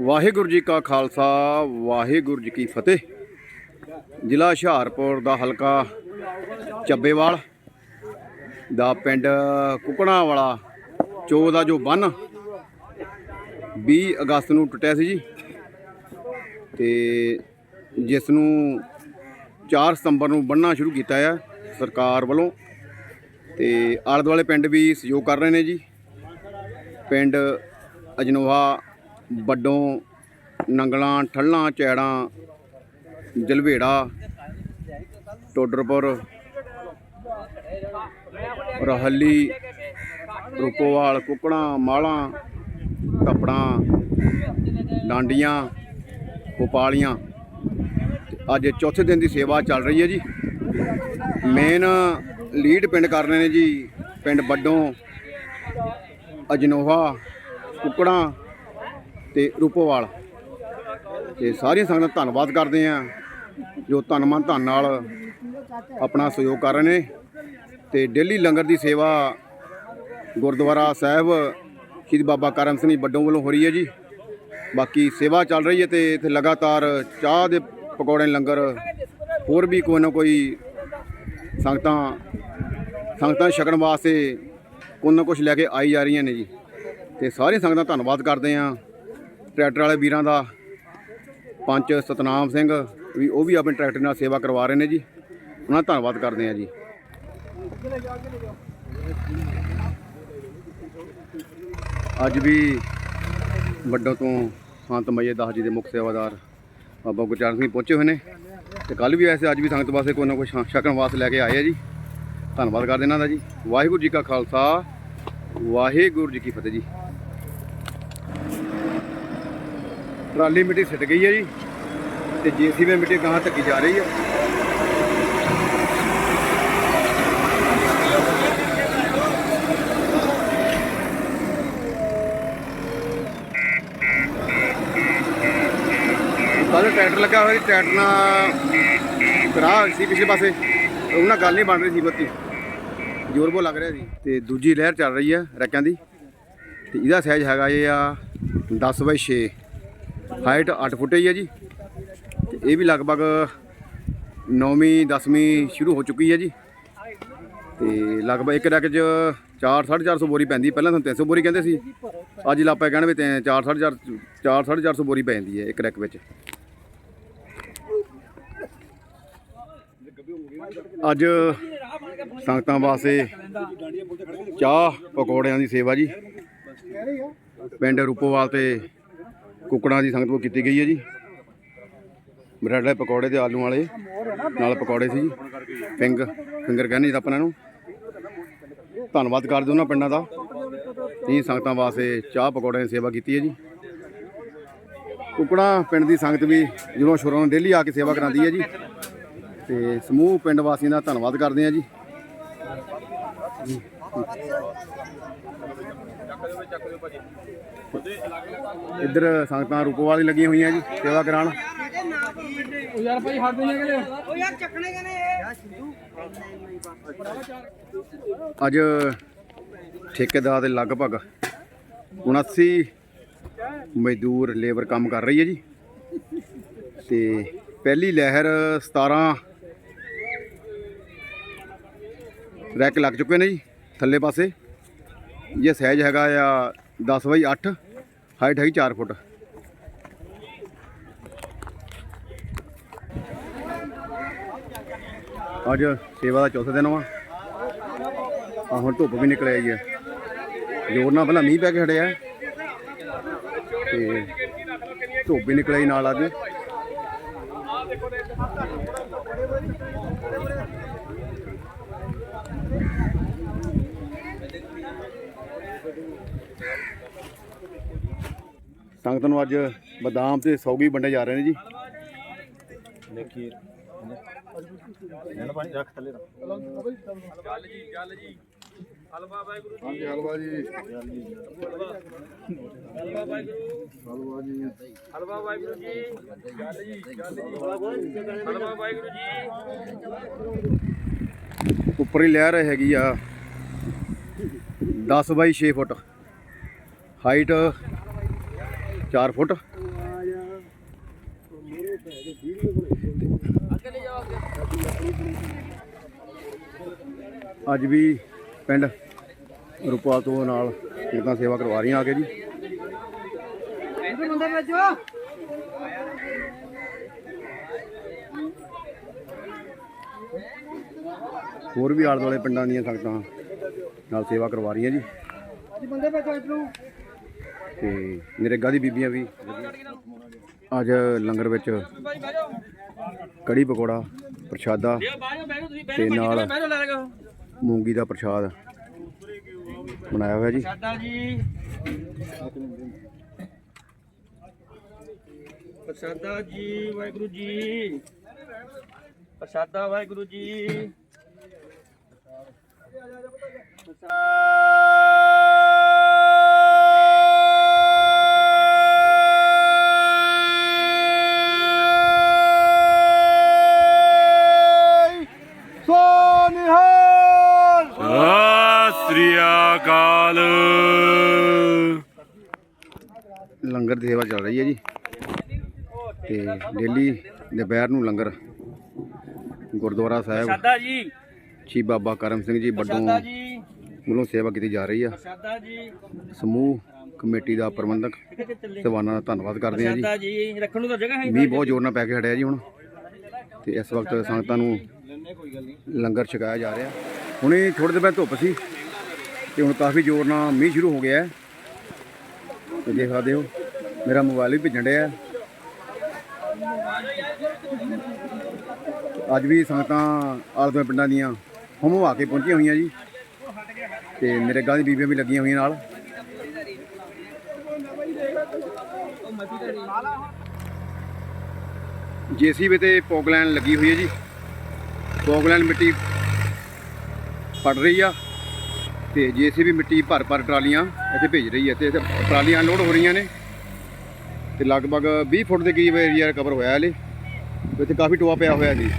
ਵਾਹਿਗੁਰੂ ਜੀ ਕਾ ਖਾਲਸਾ, ਵਾਹਿਗੁਰੂ ਜੀ ਕੀ ਫਤਿਹ। ਜ਼ਿਲ੍ਹਾ ਹੁਸ਼ਿਆਰਪੁਰ ਦਾ ਹਲਕਾ ਚੱਬੇਵਾਲ ਦਾ ਪਿੰਡ ਕੁਕਣਾ ਵਾਲਾ ਚੋ ਦਾ ਜੋ ਬੰਨ 20 ਅਗਸਤ ਨੂੰ ਟੁੱਟਿਆ ਸੀ ਜੀ ਤੇ ਜਿਸ ਨੂੰ 4 ਸਤੰਬਰ ਨੂੰ ਬੰਨਣਾ ਸ਼ੁਰੂ ਕੀਤਾ ਹੈ ਸਰਕਾਰ ਵੱਲੋਂ ਤੇ ਆਲੇ ਦੁਆਲੇ ਪਿੰਡ ਵੀ ਸਹਿਯੋਗ ਕਰ ਰਹੇ ਨੇ ਜੀ। ਪਿੰਡ ਅਜਨੋਹਾ, ਵੱਡੋਂ, ਨੰਗਲਾਂ, ਠੱਲਾਂ, ਚੈੜਾਂ, ਜਲਵੇੜਾ, ਟੋਡਰਪੁਰ, ਰਹੱਲੀ, ਰੁਕੋਵਾਲ ਕੁਕਣਾ ਮਾਲਾਂ ਕੱਪੜਾਂ ਡਾਂਡੀਆਂ ਗੋਪਾਲੀਆਂ ਅੱਜ ਚੌਥੇ ਦਿਨ ਦੀ ਸੇਵਾ ਚੱਲ ਰਹੀ ਹੈ ਜੀ। ਮੇਨ ਲੀਡ ਪਿੰਡ ਕਰ ਰਹੇ ਨੇ ਜੀ, ਪਿੰਡ ਵੱਡੋਂ, ਅਜਨੋਹਾ ਕੁੱਕੜਾਂ ਤੇ ਰੂਪੋਵਾਲ। ਤੇ ਸਾਰੀਆਂ ਸੰਗਤਾਂ ਦਾ ਧੰਨਵਾਦ ਕਰਦੇ ਆ ਜੋ ਧੰਨ ਮਨ ਧਨ ਨਾਲ ਆਪਣਾ ਸਹਿਯੋਗ ਕਰ ਰਹੇ ਨੇ ਤੇ ਡੇਲੀ ਲੰਗਰ ਦੀ ਸੇਵਾ ਗੁਰਦੁਆਰਾ ਸਾਹਿਬ ਸ਼੍ਰੀ ਬਾਬਾ ਕਰਮ ਸਿੰਘ ਜੀ ਵੱਡੋਂ ਵੱਲੋਂ ਹੋ ਰਹੀ ਹੈ ਜੀ। ਬਾਕੀ ਸੇਵਾ ਚੱਲ ਰਹੀ ਹੈ ਤੇ ਇੱਥੇ ਲਗਾਤਾਰ ਚਾਹ ਦੇ ਪਕੌੜੇ ਲੰਗਰ ਹੋਰ ਵੀ ਕੋਈ ਨਾ ਕੋਈ ਸੰਗਤਾਂ ਸੰਗਤਾਂ ਛਕਣ ਵਾਸਤੇ ਕੋਈ ਨਾ ਕੁਝ ਲੈ ਕੇ ਆਈ ਜਾ ਰਹੀਆਂ ਨੇ ਜੀ। ਤੇ ਸਾਰੇ ਸੰਗਤਾਂ ਦਾ ਧੰਨਵਾਦ ਕਰਦੇ ਆ ਟਰੈਕਟਰ ਵਾਲੇ ਵੀਰਾਂ ਦਾ, ਪੰਚ ਸਤਨਾਮ ਸਿੰਘ ਵੀ, ਉਹ ਵੀ ਆਪਣੇ ਟਰੈਕਟਰ ਨਾਲ ਸੇਵਾ ਕਰਵਾ ਰਹੇ ਨੇ ਜੀ। ਉਹਨਾਂ ਦਾ ਧੰਨਵਾਦ ਕਰਦੇ ਆ ਜੀ। ਅੱਜ ਵੀ ਵੱਡੋਂ ਤੋਂ ਸੰਤ ਮਈਏ ਦਾਸ ਜੀ ਦੇ ਮੁੱਖ ਸੇਵਾਦਾਰ ਬਾਬਾ ਗੁਰਚਰਨ ਸਿੰਘ ਪਹੁੰਚੇ ਹੋਏ ਨੇ। ਤੇ ਕੱਲ ਵੀ ਐਸੇ ਅੱਜ ਵੀ ਸੰਗਤ ਵਾਸਤੇ ਕੋਈ ਨਾ ਕੋਈ ਸ਼ਕਨ ਵਾਸਤੇ ਲੈ ਕੇ ਆਏ ਆ ਜੀ। ਧੰਨਵਾਦ ਕਰਦੇ ਇਹਨਾਂ ਦਾ ਜੀ। ਵਾਹਿਗੁਰੂ ਜੀ ਕਾ ਖਾਲਸਾ, ਵਾਹਿਗੁਰੂ ਜੀ ਕੀ ਫਤਿਹ ਜੀ। ਟਰਾਲੀ ਮਿੱਟੀ ਸਿੱਟ ਗਈ ਹੈ ਜੀ ਤੇ ਜੀਸੀਬੀ ਮਿੱਟੀ ਗਾਂ ਧੱਕੀ ਜਾ ਰਹੀ ਹੈ। ਕੱਲ ਟਰੈਕਟਰ ਲੱਗਾ ਹੋਇਆ ਸੀ ਟਰੈਕਟਰ ਨਾਲ ਕਰਾ ਸੀ ਪਿਛਲੇ ਪਾਸੇ, ਉਹਨਾਂ ਗੱਲ ਨਹੀਂ ਬਣ ਰਹੀ ਸੀ ਬੱਤੀ ਜ਼ੋਰ ਬੋ ਲੱਗ ਰਿਹਾ ਸੀ। ਤੇ ਦੂਜੀ ਲਹਿਰ ਚੱਲ ਰਹੀ ਹੈ ਰੈਕਾਂ ਦੀ। ਤੇ ਇਹਦਾ ਸਾਈਜ਼ ਹੈਗਾ ਇਹ ਆ 10 ਬਾਈ 6 ਹਾਈਟ 8 ਫੁੱਟ ਹੀ ਹੈ ਜੀ। ਤੇ ਇਹ ਵੀ ਲਗਭਗ 9ਵੀਂ 10ਵੀਂ ਸ਼ੁਰੂ ਹੋ ਚੁੱਕੀ ਹੈ ਜੀ। ਤੇ ਲਗਭਗ ਇੱਕ ਰੈਕ 'ਚ 4 450 ਬੋਰੀ ਪੈਂਦੀ। ਪਹਿਲਾਂ ਤਾਂ 300 ਬੋਰੀ ਕਹਿੰਦੇ ਸੀ। ਅੱਜ ਲਾਪਾ ਕਹਿਣ ਵੀ 4 450 4 450 ਬੋਰੀ ਪੈਂਦੀ ਹੈ ਇੱਕ ਰੈਕ ਵਿੱਚ। ਅੱਜ ਸੰਗਤਾਂ ਵਾਸਤੇ ਚਾਹ, ਪਕੌੜਿਆਂ ਦੀ ਸੇਵਾ ਜੀ। ਪਿੰਡ ਰੂਪੋਵਾਲ ਤੇ ਕੁਕੜਾਂ ਦੀ ਸੰਗਤ ਕੋ ਕੀਤੀ ਗਈ ਹੈ ਜੀ। ਬ੍ਰੈਡ ਵਾਲੇ ਪਕੌੜੇ ਤੇ ਆਲੂ ਵਾਲੇ, ਨਾਲ ਪਕੌੜੇ ਸੀ ਜੀ। ਫਿੰਗ, ਫਿੰਗਰ ਕਹਿੰਦੇ ਜੀ ਆਪਾਂ ਇਹਨਾਂ। ਨੂੰ ਧੰਨਵਾਦ ਕਰਦੇ ਉਹਨਾਂ ਪਿੰਡਾਂ ਦਾ। ਇਹ ਸੰਗਤਾਂ ਵਾਸਤੇ ਚਾਹ ਪਕੌੜਿਆਂ ਦੀ ਸੇਵਾ ਕੀਤੀ ਹੈ ਜੀ। ਕੁਕੜਾ ਪਿੰਡ ਦੀ ਸੰਗਤ ਵੀ ਜਦੋਂ ਸ਼ੁਰੂ ਨੂੰ ਡੇਲੀ ਆ ਕੇ ਸੇਵਾ ਕਰਾਉਂਦੀ ਹੈ ਜੀ। ਤੇ ਸਮੂਹ ਪਿੰਡ ਵਾਸੀਆਂ ਦਾ ਧੰਨਵਾਦ ਕਰਦੇ ਹਾਂ ਜੀ। ਇੱਧਰ ਸੰਗਤਾਂ ਰੂਪੋਵਾਲ ਹੀ ਲੱਗੀਆਂ ਹੋਈਆਂ ਜੀ, ਸੇਵਾ ਕਰਾਉਣ। ਯਾਰ ਭਾਈ ਹੱਥ ਨਹੀਂ ਹੈਗੇ ਉਹ ਯਾਰ ਚੱਕਣੇ ਕਨੇ ਅੱਜ ਠੇਕੇਦਾਰ ਦੇ ਲਗਭਗ 79 ਮਜ਼ਦੂਰ ਲੇਬਰ ਕੰਮ ਕਰ ਰਹੀ ਹੈ ਜੀ। ਤੇ ਪਹਿਲੀ ਲਹਿਰ 17 ਰੈਕ ਲੱਗ ਚੁੱਕੇ ਨੇ ਜੀ, ਥੱਲੇ ਪਾਸੇ। ਜੇ ਸਾਈਜ਼ ਹੈਗਾ ਆ 10 ਬਾਈ 8 ਹਾਈਟ ਹੈਗੀ 4 ਫੁੱਟ। ਅੱਜ ਸੇਵਾ ਦਾ ਚੌਥਾ ਦਿਨ ਵਾ। ਆ ਹੁਣ ਧੁੱਪ ਵੀ ਨਿਕਲ ਆਈ ਹੈ ਜੋਰ ਨਾਲ ਪਹਿਲਾਂ ਮੀਂਹ ਪੈ ਕੇ ਹਟਿਆ ਤੇ ਧੁੱਪ ਵੀ ਨਿਕਲ ਆਈ ਨਾਲ ਅੱਜ। ਸੰਗਤ ਨੂੰ ਅੱਜ ਬਦਾਮ ਤੇ ਸੌਗੀ ਵੰਡੇ ਜਾ ਰਹੇ ਨੇ ਜੀ। ਦੇਖੀਏ ਇਹਨਾਂ ਪਾਣੀ ਰੱਖ ਥੱਲੇ ਰੱਖ ਹਾਂਜੀ ਹਲਵਾ ਜੀ। ਹਲਵਾ ਵਾਹਿਗੁਰੂ ਜੀ। ਹਲਵਾ ਵਾਹਿਗੁਰੂ ਜੀ। ਉੱਪਰੀ ਲਹਿਰ ਹੈਗੀ ਆ। 10 ਬਾਈ 6 ਫੁੱਟ। ਹਾਈਟ 4 ਫੁੱਟ। ਅੱਜ ਵੀ ਪਿੰਡ ਰੂਪਾ ਤੋਂ ਨਾਲ ਕਿਰਤਾਂ ਸੇਵਾ ਕਰਵਾ ਰਹੀਆਂ ਆ ਕੇ ਜੀ। ਹੋਰ ਵੀ ਆਲੇ ਦੁਆਲੇ ਪਿੰਡਾਂ ਦੀਆਂ ਸੰਗਤਾਂ ਨਾਲ ਸੇਵਾ ਕਰਵਾ ਰਹੀਆਂ ਜੀ। ਜੀ ਬੰਦੇ ਭੇਜੋ ਇਧਰੋਂ ਤੇ ਨਰੇਗਾ ਦੀ ਬੀਬੀਆਂ ਵੀ। ਅੱਜ ਲੰਗਰ ਵਿੱਚ ਕੜੀ ਪਕੌੜਾ ਪ੍ਰਸ਼ਾਦਾ ਤੇ ਨਾਲ ਮੂੰਗੀ ਦਾ ਪ੍ਰਸ਼ਾਦ ਬਣਾਇਆ ਹੋਇਆ ਜੀ। ਪ੍ਰਸ਼ਾਦਾ ਜੀ ਵਾਹਿਗੁਰੂ ਜੀ। ਪ੍ਰਸ਼ਾਦਾ ਵਾਹਿਗੁਰੂ ਜੀ। ਲੰਗਰ ਦੀ ਸੇਵਾ ਚੱਲ ਰਹੀ ਹੈ ਜੀ। ਤੇ ਡੇਲੀ ਦੁਪਹਿਰ ਨੂੰ ਲੰਗਰ। ਗੁਰਦੁਆਰਾ ਸਾਹਿਬ। ਪ੍ਰਸ਼ਾਦਾ ਜੀ। ਸ਼੍ਰੀ ਬਾਬਾ ਕਰਮ ਸਿੰਘ ਜੀ ਪ੍ਰਸ਼ਾਦਾ ਵੱਲੋਂ ਜੀ ਸੇਵਾ ਕੀਤੀ ਜਾ ਰਹੀ ਆ। ਜੀ। ਸਮੂਹ ਕਮੇਟੀ ਦਾ ਪ੍ਰਬੰਧਕ ਸੇਵਾਨਾਂ ਦਾ ਧੰਨਵਾਦ ਕਰਦੇ ਹਾਂ ਜੀ। ਜੀ ਰੱਖਣ ਨੂੰ ਤਾਂ ਜਗ੍ਹਾ ਹੈ ਮੀਂਹ ਬਹੁਤ ਜ਼ੋਰ ਨਾਲ ਪੈ ਕੇ ਹਟਿਆ ਜੀ ਹੁਣ। ਤੇ ਇਸ ਵਕਤ ਸੰਗਤਾਂ ਨੂੰ ਲੰਗਰ ਛਕਾਇਆ ਜਾ ਰਿਹਾ। ਹੁਣੇ ਥੋੜੇ ਦਿਨ ਪਹਿਲਾਂ ਧੁੱਪ ਸੀ ਤੇ ਹੁਣ ਕਾਫੀ ਜ਼ੋਰ ਨਾਲ ਮੀਂਹ ਸ਼ੁਰੂ ਹੋ ਗਿਆ ਹੈ। ਤੇ ਦੇਖ ਸਕਦੇ ਹੋ। ਮੇਰਾ ਮੋਬਾਈਲ ਵੀ ਭਿੱਜਣ ਡਿਆ। ਅੱਜ ਵੀ ਸੰਗਤਾਂ ਆਲੇ ਦੁਆਲੇ ਪਿੰਡਾਂ ਦੀਆਂ ਹਮ ਆ ਕੇ ਪਹੁੰਚੀਆਂ ਹੋਈਆਂ ਜੀ। ਤੇ ਮੇਰੇ ਗਾਂ ਦੀ ਬੀਬੀਆਂ ਵੀ ਲੱਗੀਆਂ ਹੋਈਆਂ ਨਾਲ। ਜੀਸੀਬੀ ਤੇ ਪੌਗਲੈਂਡ ਲੱਗੀ ਹੋਈ ਹੈ ਜੀ। ਪੌਗਲੈਂਡ ਮਿੱਟੀ ਫੜ ਰਹੀ ਆ ਤੇ ਜੀਸੀਬੀ ਮਿੱਟੀ ਭਰ ਭਰ ਟਰਾਲੀਆਂ ਇੱਥੇ ਭੇਜ ਰਹੀ ਹੈ ਤੇ ਟਰਾਲੀਆਂ ਲੋਡ ਹੋ ਰਹੀਆਂ ਨੇ। ਤੇ ਲਗਭਗ 20 ਫੁੱਟ ਦੇ ਕਰੀਬ ਏਰੀਆ ਕਵਰ ਹੋਇਆ ਹਲੇ। ਇੱਥੇ ਕਾਫੀ ਟੋਆ ਪਿਆ ਹੋਇਆ ਜੀ।